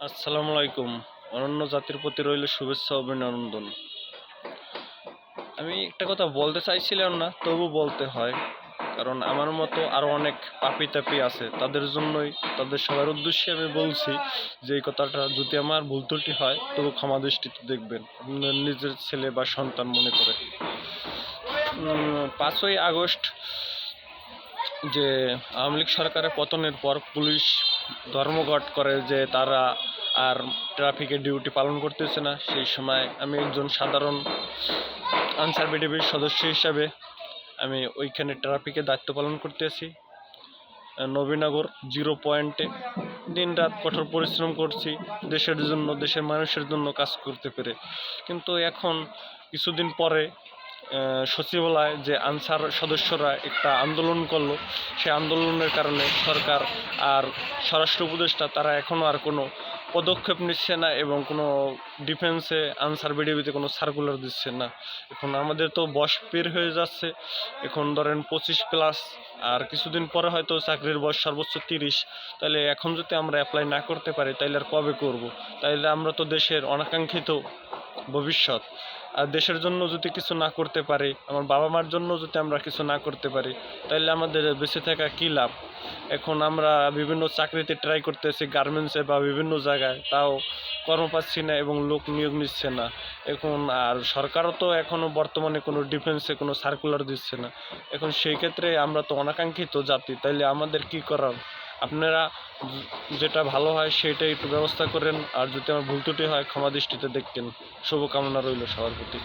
আসসালামু আলাইকুম। অনন্য জাতির প্রতি রইল শুভেচ্ছা, অভিনন্দন। আমি একটা কথা বলতে চাইছিলাম না, তবু বলতে হয়। কারণ আমার মতো আরও অনেক পাপি তাপি আছে, তাদের জন্যই, তাদের সবার উদ্দেশ্যে আমি বলছি যে এই কথাটা যদি আমার ভুল ত্রুটি হয়, তবু ক্ষমা দৃষ্টিতে দেখবেন নিজের ছেলে বা সন্তান মনে করে। পাঁচই আগস্ট যে আওয়ামী লীগ সরকারের পতনের পর পুলিশ ধর্মঘট করে যে তারা আর ট্রাফিকের ডিউটি পালন করতেছে না, সেই সময় আমি একজন সাধারণ আনসার বিডিবির সদস্য হিসাবে আমি ওইখানে ট্রাফিকে দায়িত্ব পালন করতেছি নবীনগর জিরো পয়েন্টে দিন রাত কঠোর পরিশ্রম করছি, দেশের জন্য, দেশের মানুষের জন্য কাজ করতে পেরে। কিন্তু এখন কিছুদিন পরে সচিবালয় যে আনসার সদস্যরা একটা আন্দোলন করল, সেই আন্দোলনের কারণে সরকার আর স্বরাষ্ট্র উপদেষ্টা, তারা এখনও আর কোনো পদক্ষেপ নিচ্ছে না এবং কোনো ডিফেন্সে আনসার বিডিবিতে কোনো সার্কুলার দিচ্ছে না। এখন আমাদের তো বয়স পের হয়ে যাচ্ছে। এখন ধরেন পঁচিশ প্লাস আর কিছুদিন পরে হয়তো চাকরির বয়স সর্বোচ্চ তিরিশ। তাহলে এখন যদি আমরা অ্যাপ্লাই না করতে পারি, তাহলে আর কবে করব? তাইলে আমরা তো দেশের অনাকাঙ্ক্ষিত ভবিষ্যৎ। দেশের জন্য যদি কিছু না করতে পারি, আমার বাবা মার জন্য যদি আমরা কিছু না করতে পারি তাহলে আমাদের বেঁচে থাকা কী লাভ? এখন আমরা বিভিন্ন চাকরিতে ট্রাই করতেছি গার্মেন্টসে বা বিভিন্ন জায়গায়, তাও কর্ম পাচ্ছি না এবং লোক নিয়োগ নিচ্ছে না। এখন আর সরকারও তো এখনও বর্তমানে কোনো ডিফেন্সে কোনো সার্কুলার দিচ্ছে না। এখন সেই ক্ষেত্রে আমরা তো অনাকাঙ্ক্ষিত জাতি, তাইলে আমাদের কি করার? আপনারা যেটা ভালো হয় সেটাই একটু ব্যবস্থা করেন, আর যদি আমার ভুল ত্রুটি হয় ক্ষমা দৃষ্টিতে দেখতেন। শুভকামনা রইল সবার প্রতি।